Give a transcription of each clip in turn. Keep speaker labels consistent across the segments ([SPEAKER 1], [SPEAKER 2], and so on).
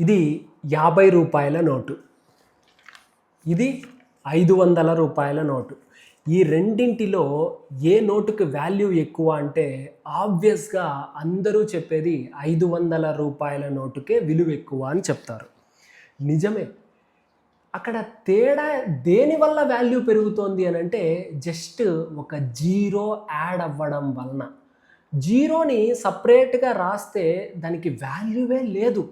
[SPEAKER 1] ఇది యాభై రూపాయల నోటు. ఇది ఐదు వందల రూపాయల నోటు. ఈ రెండింటిలో ఏ నోటుకి వాల్యూ ఎక్కువ అంటే ఆబ్వియస్గా అందరూ చెప్పేది ఐదు వందల రూపాయల నోటుకే విలువ ఎక్కువ అని చెప్తారు. నిజమే. అక్కడ తేడా దేనివల్ల వాల్యూ పెరుగుతోంది అని అంటే జస్ట్ ఒక జీరో యాడ్ అవ్వడం వలన. జీరోని సపరేట్గా రాస్తే దానికి వాల్యూవే లేదు.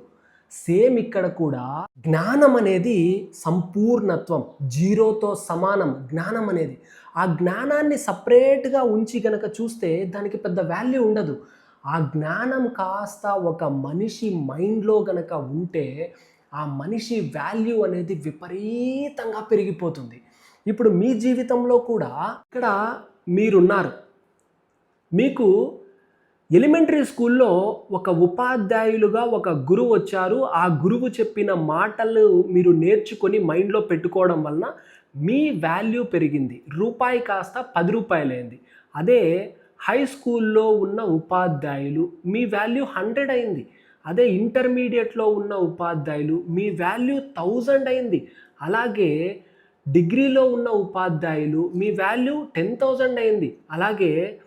[SPEAKER 1] సేమ్ ఇక్కడ కూడా జ్ఞానం అనేది సంపూర్ణత్వం జీరోతో సమానం జ్ఞానం అనేది. ఆ జ్ఞానాన్ని సపరేట్గా ఉంచి కనుక చూస్తే దానికి పెద్ద వాల్యూ ఉండదు. ఆ జ్ఞానం కాస్త ఒక మనిషి మైండ్లో గనక ఉంటే ఆ మనిషి వాల్యూ అనేది విపరీతంగా పెరిగిపోతుంది. ఇప్పుడు మీ జీవితంలో కూడా ఇక్కడ మీరున్నారు. మీకు ఎలిమెంటరీ స్కూల్లో ఒక ఉపాధ్యాయులుగా ఒక గురువు వచ్చారు. ఆ గురువు చెప్పిన మాటలు మీరు నేర్చుకొని మైండ్లో పెట్టుకోవడం వలన మీ వాల్యూ పెరిగింది. రూపాయి కాస్త పది రూపాయలైంది. అదే హై స్కూల్లో ఉన్న ఉపాధ్యాయులు మీ వాల్యూ హండ్రెడ్ అయింది. అదే ఇంటర్మీడియట్లో ఉన్న ఉపాధ్యాయులు మీ వాల్యూ థౌజండ్ అయింది. అలాగే డిగ్రీలో ఉన్న ఉపాధ్యాయులు మీ వాల్యూ టెన్ థౌజండ్ అయింది. అలాగే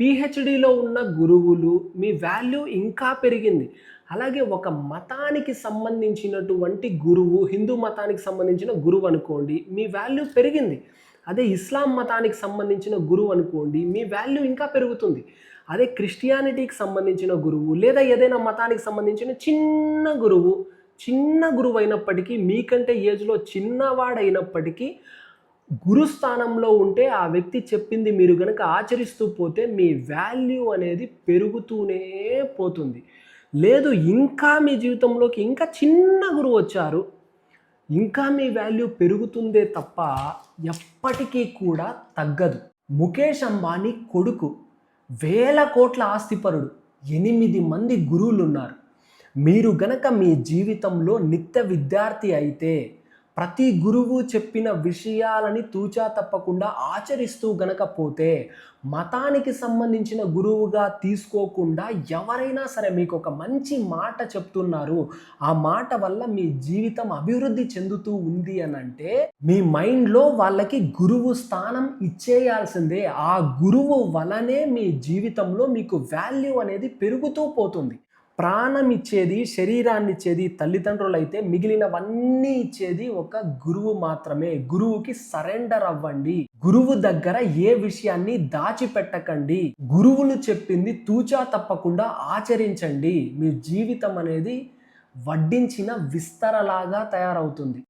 [SPEAKER 1] పిహెచ్డిలో ఉన్న గురువులు మీ వాల్యూ ఇంకా పెరిగింది. అలాగే ఒక మతానికి సంబంధించినటువంటి గురువు హిందూ మతానికి సంబంధించిన గురువు అనుకోండి మీ వాల్యూ పెరిగింది. అదే ఇస్లాం మతానికి సంబంధించిన గురువు అనుకోండి మీ వాల్యూ ఇంకా పెరుగుతుంది. అదే క్రిస్టియానిటీకి సంబంధించిన గురువు లేదా ఏదైనా మతానికి సంబంధించిన చిన్న గురువు చిన్న గురువు అయినప్పటికీ మీకంటే ఏజ్లో చిన్నవాడైనప్పటికీ గురుస్థానంలో ఉంటే ఆ వ్యక్తి చెప్పింది మీరు కనుక ఆచరిస్తూ పోతే మీ వాల్యూ అనేది పెరుగుతూనే పోతుంది. లేదు ఇంకా మీ జీవితంలోకి ఇంకా చిన్న గురువు వచ్చారు. ఇంకా మీ వాల్యూ పెరుగుతుందే తప్ప ఎప్పటికీ కూడా తగ్గదు. ముఖేష్ అంబానీ కొడుకు వేల కోట్ల ఆస్తిపరుడు ఎనిమిది మంది గురువులు ఉన్నారు మీరు గనక మీ జీవితంలో నిత్య విద్యార్థి అయితే ప్రతి గురువు చెప్పిన విషయాలని తూచా తప్పకుండా ఆచరిస్తూ గనకపోతే మతానికి సంబంధించిన గురువుగా తీసుకోకుండా ఎవరైనా సరే మీకు ఒక మంచి మాట చెప్తున్నారు. ఆ మాట వల్ల మీ జీవితం అభివృద్ధి చెందుతూ ఉంది అని అంటే మీ మైండ్లో వాళ్ళకి గురువు స్థానం ఇచ్చేయాల్సిందే. ఆ గురువు వలనే మీ జీవితంలో మీకు వాల్యూ అనేది పెరుగుతూ పోతుంది. ప్రాణం ఇచ్చేది శరీరాన్ని ఇచ్చేది తల్లిదండ్రులు అయితే మిగిలినవన్నీ ఇచ్చేది ఒక గురువు మాత్రమే. గురువుకి సరెండర్ అవ్వండి. గురువు దగ్గర ఏ విషయాన్ని దాచిపెట్టకండి. గురువులు చెప్పింది తూచా తప్పకుండా ఆచరించండి. మీ జీవితం అనేది వడ్డించిన విస్తరలాగా తయారవుతుంది.